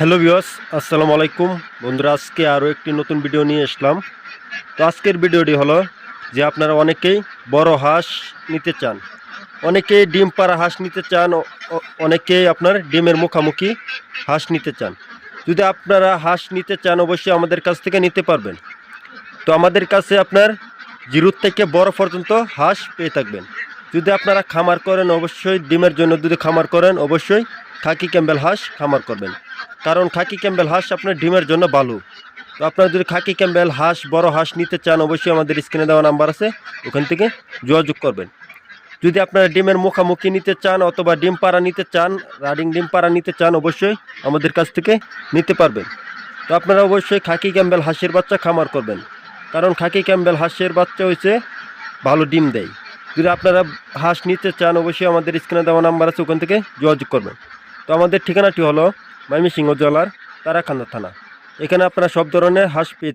Hello বিয়স আসসালামু আলাইকুম। বন্ধুরা, আজকে আরও একটি নতুন ভিডিও নিয়ে আসলাম। তো আজকের ভিডিওটি হলো যে আপনারা অনেকেই বড় হাঁস নিতে চান। অনেকেই ডিম পাড়া হাঁস নিতে চান অনেকেই আপনার ডিমের মুখামুখি হাঁস নিতে চান। যদি আপনারা হাঁস নিতে চান, অবশ্যই আমাদের কাছ থেকে নিতে পারবেন। তো আমাদের কাছে আপনার জিরোর থেকে বড় পর্যন্ত হাঁস পেয়ে থাকবেন। যদি আপনারা খামার করেন, অবশ্যই ডিমের জন্য যদি খামার করেন, অবশ্যই খাকি ক্যাম্বেল হাঁস খামার করবেন। কারণ খাকি ক্যাম্বেল হাঁস আপনার ডিমের জন্য ভালো তো আপনারা যদি খাকি ক্যাম্বেল হাঁস, বড় হাঁস নিতে চান, অবশ্যই আমাদের স্ক্রিনে দেওয়া নাম্বার আছে। ওখান থেকে যোগাযোগ করবেন। যদি আপনারা ডিমের মুখামুখি নিতে চান অথবা ডিম পাড়া নিতে চান, রাডিং ডিম পাড়া নিতে চান, অবশ্যই আমাদের কাছ থেকে নিতে পারবেন। তো আপনারা অবশ্যই খাকি ক্যাম্বেল হাঁসের বাচ্চা খামার করবেন। কারণ খাকি ক্যাম্বেল হাঁসের বাচ্চা হয়েছে ভালো ডিম দেয়। যদি আপনারা হাঁস নিতে চান, অবশ্যই আমাদের স্ক্রিনে দেওয়া নাম্বার আছে, ওখান থেকে যোগাযোগ করবেন। তো আমাদের ঠিকানাটি হলো ময়মনসিংহ জেলার তারাকান্দা থানা। এখানে আপনারা সব ধরনের হাঁস পেয়ে